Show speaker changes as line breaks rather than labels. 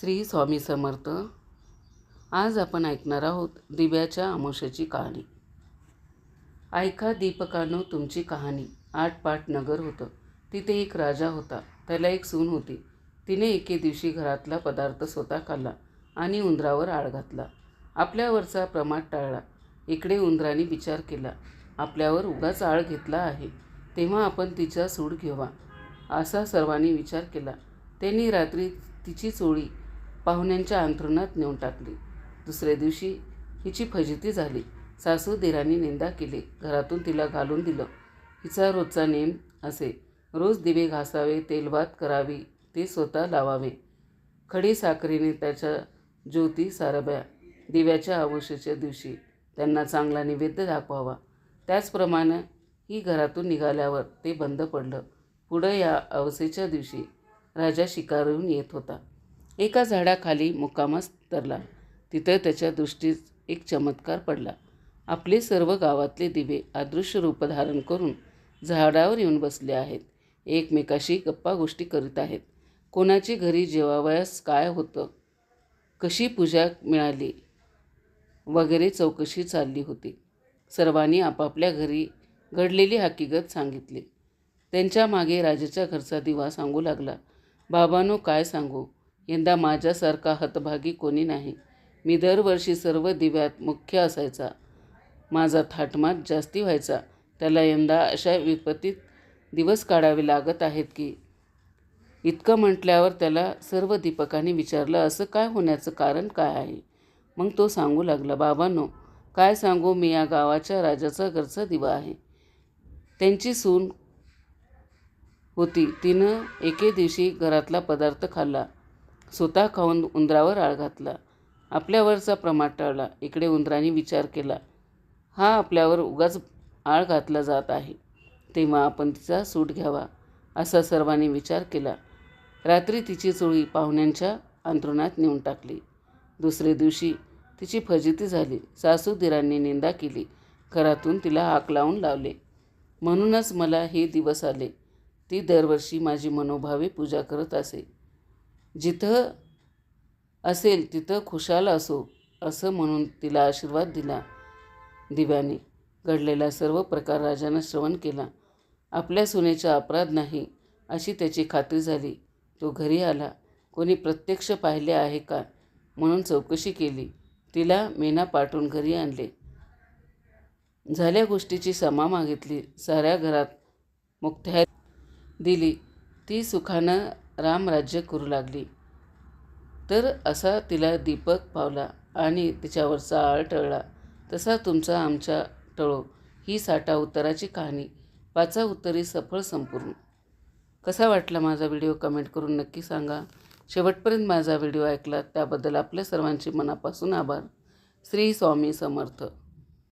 श्री स्वामी समर्थ. आज आपण ऐकणार आहोत दिव्याच्या आमोशाची कहाणी. ऐका दीपकानो तुमची कहाणी. आठ पाठ नगर होतं. तिथे एक राजा होता. त्याला एक सून होती. तिने एके दिवशी घरातला पदार्थ स्वतः खाल्ला आणि उंदरावर आळ घातला. आपल्यावरचा प्रमाद टाळला. इकडे उंदराने विचार केला आपल्यावर उगाच आळ घेतला आहे. तेव्हा आपण तिचा सूड घेवा. असा सर्वांनी विचार केला. त्यांनी रात्री तिची चोळी पाहुण्यांच्या अंथरुणात नेऊन टाकली. दुसऱ्या दिवशी हिची फजिती झाली. सासू दिरांनी निंदा केली. घरातून तिला घालून दिलं. हिचा रोजचा नेम असे. रोज दिवे घासावे तेलभात करावी ते स्वतः लावावे. खडी साखरेने त्याच्या ज्योती सारब्या दिव्याच्या आवश्याच्या दिवशी त्यांना चांगला निवेद्य दाखवावा. त्याचप्रमाणे ही घरातून निघाल्यावर ते बंद पडलं. पुढं या अवसेच्या दिवशी राजा शिकारून येत होता. एका झाडाखाली मुक्कामास तरला. तिथं त्याच्या दृष्टीत एक चमत्कार पडला. आपले सर्व गावातले दिवे अदृश्य रूप धारण करून झाडावर येऊन बसले आहेत. एकमेकाशी गप्पा गोष्टी करीत आहेत. कोणाची घरी जेवावयास काय होतं? कशी पूजा मिळाली? वगैरे चौकशी चालली होती. सर्वांनी आपापल्या घरी घडलेली हकीकत सांगितली. त्यांच्या मागे राजाच्या घरचा दिवा सांगू लागला. बाबानो काय सांगू? यंदा माझ्यासारखा हतभागी कोणी नाही. मी दरवर्षी सर्व दिव्यात मुख्य असायचा. माझा थाटमाट जास्ती व्हायचा. त्याला यंदा अशा विपत्तीत दिवस काढावे लागत आहेत की इतकं म्हटल्यावर त्याला सर्व दीपकांनी विचारलं असं काय होण्याचं कारण काय आहे? मग तो सांगू लागला बाबांनो काय सांगू मी या गावाच्या राजाचा घरचा दिवा आहे. त्यांची सून होती. तिनं एके दिवशी घरातला पदार्थ खाल्ला. स्वतः खाऊन उंदरावर आळ घातला. आपल्यावरचा प्रमाद टाळला. इकडे उंदराने विचार केला हा आपल्यावर उगाच आळ घातला जात आहे. तेव्हा आपण तिचा सूट घ्यावा. असा सर्वांनी विचार केला. रात्री तिची चोळी पाहुण्यांच्या अंथरुणात नेऊन टाकली. दुसरे दिवशी तिची फजिती झाली. सासू दिरांनी निंदा केली. घरातून तिला हाक लावून लावले. म्हणूनच मला हे दिवस आले. ती दरवर्षी माझी मनोभावे पूजा करत असे. जिथं असेल तिथं खुशाल असो असं म्हणून तिला आशीर्वाद दिला. दिव्याने घडलेला सर्व प्रकार राजानं श्रवण केला. आपल्या सुनेचा अपराध नाही अशी त्याची खात्री झाली. तो घरी आला. कोणी प्रत्यक्ष पाहिले आहे का? म्हणून चौकशी केली. तिला मेना पाठवून घरी आणले. झाल्या गोष्टीची समा मागितली. साऱ्या घरात मुक्त्या दिली. ती सुखानं रामराज्य करू लागली. तर असा तिला दीपक पावला आणि तिच्यावरचा आळ टळला. तसा तुमचा आमच्या टळो. ही साठा उत्तराची कहाणी. पाचा उत्तरी सफळ संपूर्ण. कसा वाटला माझा व्हिडिओ? कमेंट करून नक्की सांगा. शेवटपर्यंत माझा व्हिडिओ ऐकला त्याबद्दल आपल्या सर्वांचे मनापासून आभार. श्री स्वामी समर्थ.